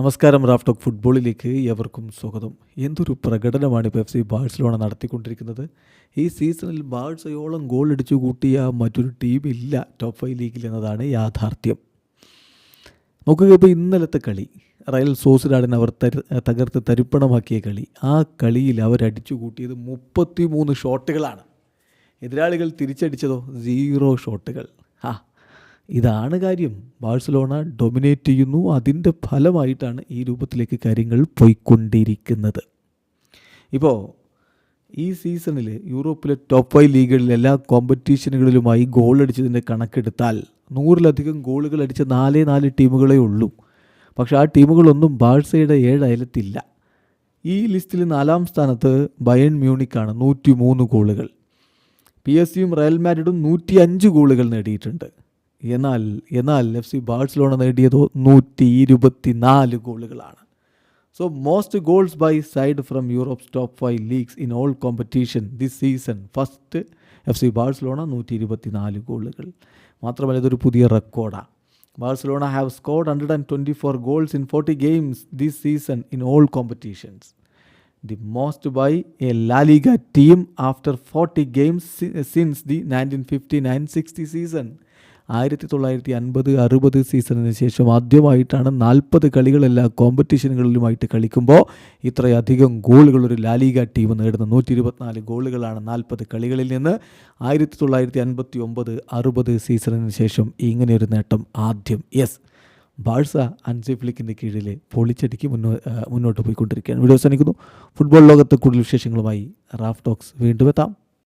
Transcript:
നമസ്കാരം റാഫ്റ്റോക്ക് ഫുട്ബോളിലേക്ക് എവർക്കും സ്വാഗതം. എന്തൊരു പ്രകടനമാണ് ഇപ്പോൾ എഫ് സി ബാഴ്സലോണ നടത്തിക്കൊണ്ടിരിക്കുന്നത്. ഈ സീസണിൽ ബാഴ്സയോളം ഗോൾ അടിച്ചു കൂട്ടിയ മറ്റൊരു ടീമില്ല ടോപ്പ് ഫൈവ് ലീഗിൽ എന്നതാണ് യാഥാർത്ഥ്യം. നോക്കുക ഇപ്പോൾ ഇന്നലത്തെ കളി റയൽ സോസിലാടിന് അവർ തകർത്ത് തരിപ്പണമാക്കിയ കളി ആ കളിയിൽ അവരടിച്ചു കൂട്ടിയത് മുപ്പത്തി മൂന്ന് ഷോട്ടുകളാണ് എതിരാളികൾ തിരിച്ചടിച്ചതോ? സീറോ ഷോട്ടുകൾ ആ ഇതാണ് കാര്യം. ബാഴ്സലോണ ഡൊമിനേറ്റ് ചെയ്യുന്നു. അതിന്റെ ഫലമായിട്ടാണ് ഈ രൂപത്തിലേക്ക് കാര്യങ്ങൾ പോയിക്കൊണ്ടിരിക്കുന്നത്. ഇപ്പോൾ ഈ സീസണിൽ യൂറോപ്പിലെ ടോപ്പ് ഫൈവ് ലീഗുകളിൽ എല്ലാ കോമ്പറ്റീഷനുകളിലുമായി ഗോൾ അടിച്ചതിന്റെ കണക്കെടുത്താൽ നൂറിലധികം ഗോളുകൾ അടിച്ച നാലേ നാല് ടീമുകളേ ഉള്ളൂ. പക്ഷെ ആ ടീമുകളൊന്നും ബാഴ്സയുടെ ഏഴ് ഈ ലിസ്റ്റിൽ നാലാം സ്ഥാനത്ത് ബയൺ മ്യൂണിക്കാണ് നൂറ്റി മൂന്ന് ഗോളുകൾ പി എസ് സിയും റയൽ മാഡ്രിഡും നൂറ്റി അഞ്ച് ഗോളുകൾ നേടിയിട്ടുണ്ട്. എന്നാൽ എന്നാൽ എഫ് സി ബാഴ്സലോണ നേടിയതോ നൂറ്റി ഇരുപത്തി നാല് ഗോളുകളാണ്. So most goals by side from Europe's top five leagues in all competition this season first F C Barcelona നൂറ്റി ഇരുപത്തി നാല് ഗോളുകൾ. മാത്രമല്ല ഇതൊരു പുതിയ റെക്കോർഡാണ് Barcelona have scored hundred and twenty four goals in forty games this season in all competitions the most by a La Liga team after 40 games si- since the 1959-60 season. ആയിരത്തി തൊള്ളായിരത്തി അൻപത് അറുപത് സീസണിന് ശേഷം ആദ്യമായിട്ടാണ് നാൽപ്പത് കളികളെല്ലാം കോമ്പറ്റീഷനുകളിലുമായിട്ട് കളിക്കുമ്പോൾ ഇത്രയധികം ഗോളുകൾ ഒരു ലാലിക ടീം നേടുന്നത്. നൂറ്റി ഇരുപത്തിനാല് ഗോളുകളാണ് നാൽപ്പത് കളികളിൽ നിന്ന്. ആയിരത്തി തൊള്ളായിരത്തി അൻപത്തി ഒമ്പത് അറുപത് സീസണിന് ശേഷം ഇങ്ങനെയൊരു നേട്ടം ആദ്യം. യെസ് ബാഴ്സ അഞ്ച് ഫ്ലിക്കിന്റെ കീഴിൽ പൊളിച്ചടിക്ക് മുന്നോ മുന്നോട്ട് പോയിക്കൊണ്ടിരിക്കുകയാണ്. വീഡിയോ അവസാനിക്കുന്നു. ഫുട്ബോൾ ലോകത്തെ കൂടുതൽ വിശേഷങ്ങളുമായി റാഫ് ടോക്സ്. വീണ്ടും എത്താം.